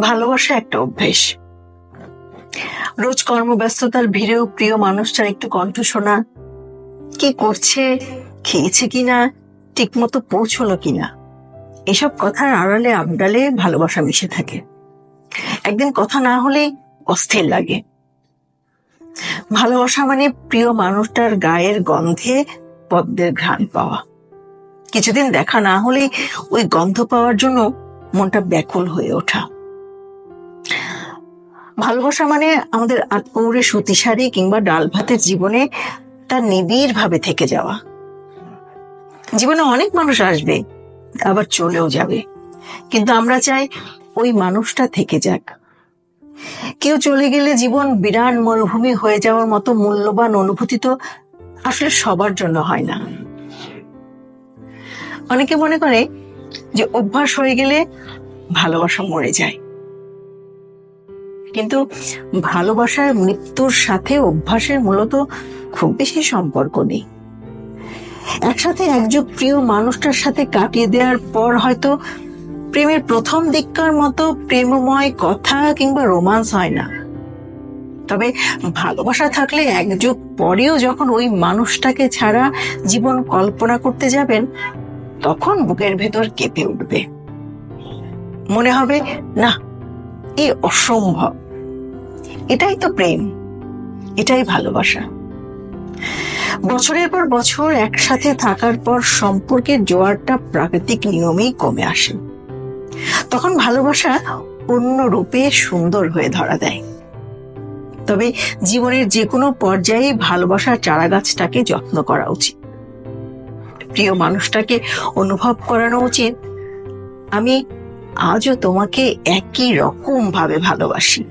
ভালোবাসা একটা অভ্যেস। রোজ কর্মব্যস্ততার ভিড়েও প্রিয় মানুষটার একটু কণ্ঠ শোনা। কি করছে, খেয়েছে কিনা, ঠিকমতো পৌঁছলো কিনা। এসব কথার আড়ালে আবডালে ভালোবাসা মিশে থাকে। একদিন কথা না হলে অস্থির লাগে। ভালোবাসা মানে প্রিয় মানুষটার গায়ের গন্ধে পদ্মের ঘ্রাণ পাওয়া। কিছুদিন দেখা না হলে ওই গন্ধ পাওয়ার জন্য মনটা ব্যাকুল হয়ে ওঠা। ভালোবাসা মানে আমাদের আত্মৌরে সুতি শাড়ি কিংবা ডাল ভাতের জীবনে তার নিবিড় ভাবে থেকে যাওয়া। জীবনে অনেক মানুষ আসবে, আবার চলেও যাবে। কিন্তু আমরা চাই ওই মানুষটা থেকে যাক। কেউ চলে গেলে জীবন বিরাট মরুভূমি হয়ে যাওয়ার মতো মূল্যবান অনুভূতি তো আসলে সবার জন্য হয় না। অনেকে মনে করে যে অভ্যাস হয়ে গেলে ভালোবাসা মরে যায়। কিন্তু ভালোবাসার মৃত্যুর সাথে অভ্যাসের মূলত খুব বেশি সম্পর্ক নেই। একসাথে একযুগ প্রিয় মানুষটার সাথে কাটিয়ে দেওয়ার পর হয়তো প্রেমের প্রথম দিককার মতো প্রেমময় কথা কিংবা রোমান্স হয় না। তবে ভালোবাসা থাকলে এক যুগ পরেও যখন ওই মানুষটাকে ছাড়া জীবন কল্পনা করতে যাবেন তখন বুকের ভেতর কেঁপে উঠবে। মনে হবে, না, এ অসম্ভব। এটাই তো প্রেম, এটাই ভালোবাসা। বছরের পর বছর একসাথে থাকার পর সম্পর্কের জোয়ারটা প্রাকৃতিক নিয়মেই কমে আসে। তখন ভালোবাসা অন্য রূপে সুন্দর হয়ে ধরা দেয়। তবে জীবনের যে কোনো পর্যায়ে ভালোবাসার চারা গাছটাকে যত্ন করা উচিত। প্রিয় মানুষটাকে অনুভব করানো উচিত। আমি আজও তোমাকে একই রকম ভাবে ভালোবাসি।